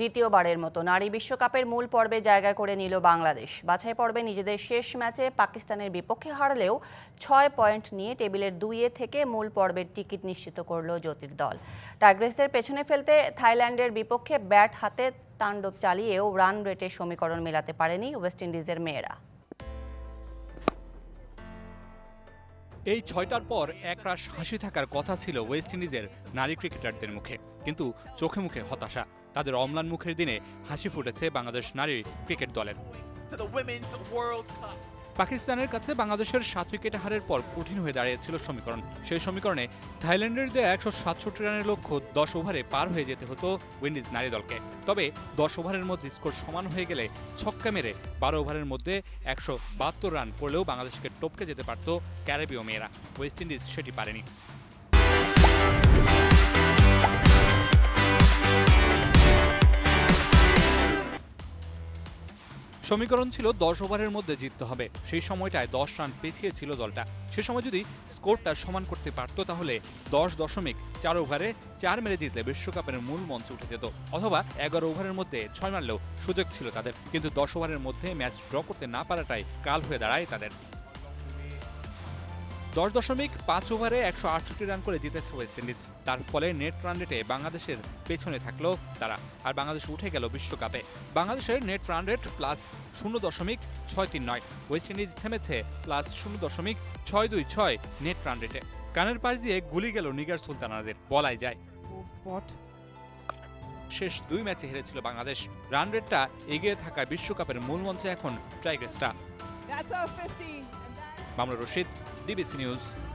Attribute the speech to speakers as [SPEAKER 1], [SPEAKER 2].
[SPEAKER 1] দ্বিতীয়বারের মতো। নারী বিশ্বকাপের মূল পর্বে জায়গা করে নিল বাংলাদেশ। বাছাই পর্বে নিজেদের শেষ ম্যাচে পাকিস্তানের বিপক্ষে হারলেও ছয় পয়েন্ট নিয়ে টেবিলের দুইয়ে থেকে মূল পর্বের টিকিট নিশ্চিত করল জ্যোতির দল। টাইগ্রেসদের পেছনে ফেলতে থাইল্যান্ডের বিপক্ষে ব্যাট হাতে তাণ্ডব চালিয়েও রান রেটের সমীকরণ মেলাতে পারেনি ওয়েস্ট ইন্ডিজের মেয়েরা।
[SPEAKER 2] এই ছয়টার পর একরাশ হাসি থাকার কথা ছিল ওয়েস্ট ইন্ডিজের নারী ক্রিকেটারদের মুখে। কিন্তু চোখে মুখে হতাশা। তাদের অম্লান মুখের দিনে হাসি ফুটেছে বাংলাদেশ নারী ক্রিকেট দলের. পাকিস্তানের কাছে বাংলাদেশের সাত উইকেট হারের পর কঠিন হয়ে দাঁড়িয়েছিল সমীকরণ। সেই সমীকরণে থাইল্যান্ডের দেয়া একশো সাতষট্টি রানের লক্ষ্য দশ ওভারে পার হয়ে যেতে হতো উইন্ডিজ নারী দলকে। তবে দশ ওভারের মধ্যে স্কোর সমান হয়ে গেলে ছক্কা মেরে বারো ওভারের মধ্যে একশো বাহাত্তর রান করলেও বাংলাদেশকে টপকে যেতে পারত ক্যারিবীয় মেয়েরা। ওয়েস্ট ইন্ডিজ সেটি পারেনি। সমীকরণ ছিল দশ ওভারের মধ্যে জিততে হবে। সেই সময়টায় দশ রান পেছিয়ে ছিল দলটা। সে সময় যদি স্কোরটা সমান করতে পারত তাহলে দশ দশমিক চার ওভারে চার মেরে জিতলে বিশ্বকাপের মূল মঞ্চে উঠে যেত। অথবা এগারো ওভারের মধ্যে ছয় মারলেও সুযোগ ছিল তাদের। কিন্তু দশ ওভারের মধ্যে ম্যাচ ড্র করতে না পারাটাই কাল হয়ে দাঁড়ায় তাদের। দশ দশমিক পাঁচ ওভারে একশো আটষট্টি রান করে জিতেছে ওয়েস্ট ইন্ডিজ। তার ফলে নেট রান রেটে বাংলাদেশের পেছনে থাকল তারা। আর বাংলাদেশ উঠে গেল বিশ্বকাপে। বাংলাদেশের নেট রান রেট প্লাস শূন্য দশমিক ছয় তিন নয়। ওয়েস্ট ইন্ডিজ থেমেছে প্লাস শূন্য দশমিক ছয় দুই ছয় নেট রান রেটে। কানের পাশ দিয়ে গুলি গেল নিগার সুলতানাদের। বলাই যায়। শেষ দুই ম্যাচে হেরেছিল বাংলাদেশ। রান রেটটা এগিয়ে থাকা বিশ্বকাপের মূল মঞ্চে এখন টাইগ্রেসরা।
[SPEAKER 3] That's a 50. And that
[SPEAKER 2] Mamunur Rashid DBC News.